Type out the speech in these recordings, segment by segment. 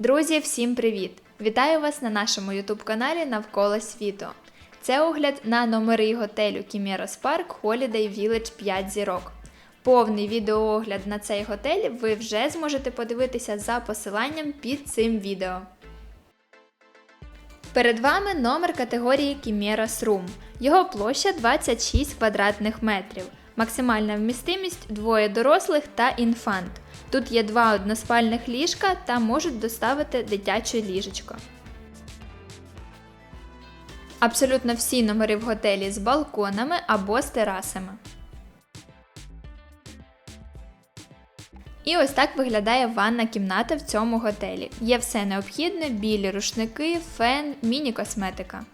Друзі, всім привіт! Вітаю вас на нашому YouTube каналі Навколо світу. Це огляд на номери готелю Chimeras Park Holiday Village 5 зірок. Повний відеоогляд на цей готель ви вже зможете подивитися за посиланням під цим відео. Перед вами номер категорії Chimeras Room. Його площа 26 квадратних метрів. Максимальна вмістимість двоє дорослих та інфант. Тут є два односпальних ліжка та можуть доставити дитяче ліжечко. Абсолютно всі номери в готелі з балконами або з терасами. І ось так виглядає ванна кімната в цьому готелі. Є все необхідне: білі рушники, фен, міні-косметика.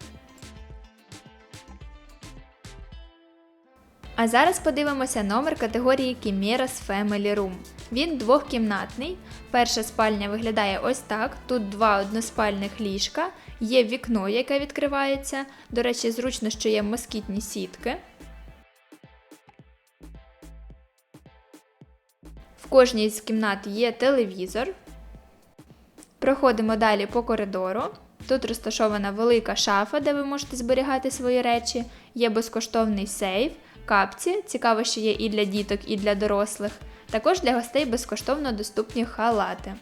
А зараз подивимося номер категорії Chimeras Family Room. Він двохкімнатний. Перша спальня виглядає ось так. Тут два односпальних ліжка, є вікно, яке відкривається. До речі, зручно, що є москітні сітки. В кожній з кімнат є телевізор. Проходимо далі по коридору. Тут розташована велика шафа, де ви можете зберігати свої речі. Є безкоштовний сейф, капці. Цікаво, що є і для діток, і для дорослих. Також для гостей безкоштовно доступні халати.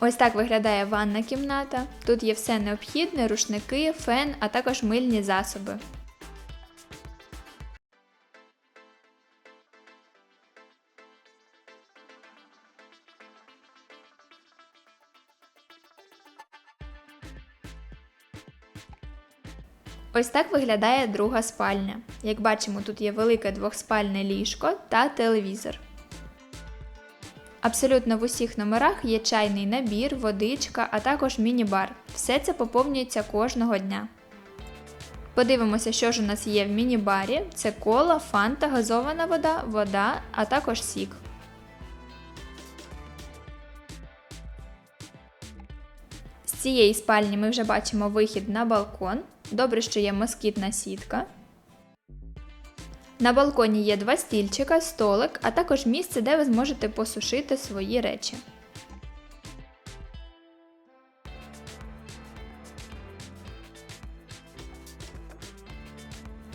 Ось так виглядає ванна кімната. Тут є все необхідне, рушники, фен, а також мильні засоби. Ось так виглядає друга спальня. Як бачимо, тут є велике двохспальне ліжко та телевізор. Абсолютно в усіх номерах є чайний набір, водичка, а також міні-бар. Все це поповнюється кожного дня. Подивимося, що ж у нас є в міні-барі. Це кола, фанта, газована вода, вода, а також сік. З цієї спальні ми вже бачимо вихід на балкон. Добре, що є москітна сітка. На балконі є два стільчика, столик, а також місце, де ви зможете посушити свої речі.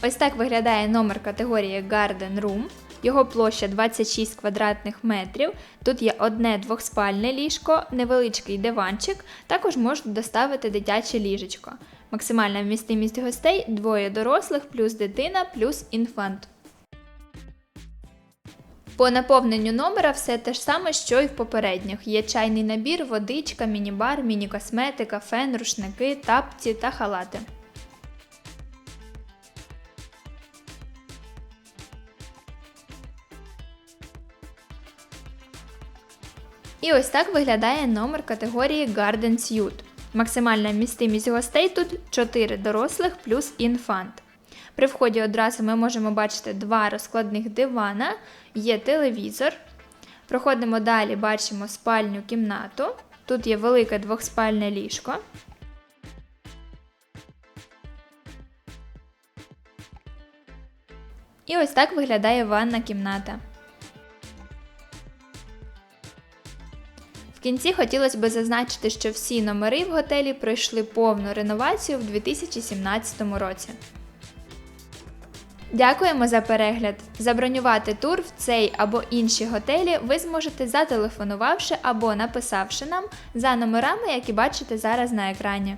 Ось так виглядає номер категорії Garden Room. Його площа 26 квадратних метрів. Тут є одне двохспальне ліжко, невеличкий диванчик, також можуть доставити дитяче ліжечко. Максимальна вмістимість гостей двоє дорослих, плюс дитина, плюс інфант. По наповненню номера все те ж саме, що й в попередніх. Є чайний набір, водичка, міні-бар, міні-косметика, фен, рушники, тапці та халати. І ось так виглядає номер категорії Garden Suite. Максимальна вмістимість гостей тут 4 дорослих плюс інфант. При вході одразу ми можемо бачити два розкладних дивана, є телевізор. Проходимо далі, бачимо спальню кімнату. Тут є велике двохспальне ліжко. І ось так виглядає ванна кімната. В кінці хотілося б зазначити, що всі номери в готелі пройшли повну реновацію в 2017 році. Дякуємо за перегляд! Забронювати тур в цей або інші готелі ви зможете зателефонувавши або написавши нам за номерами, які бачите зараз на екрані.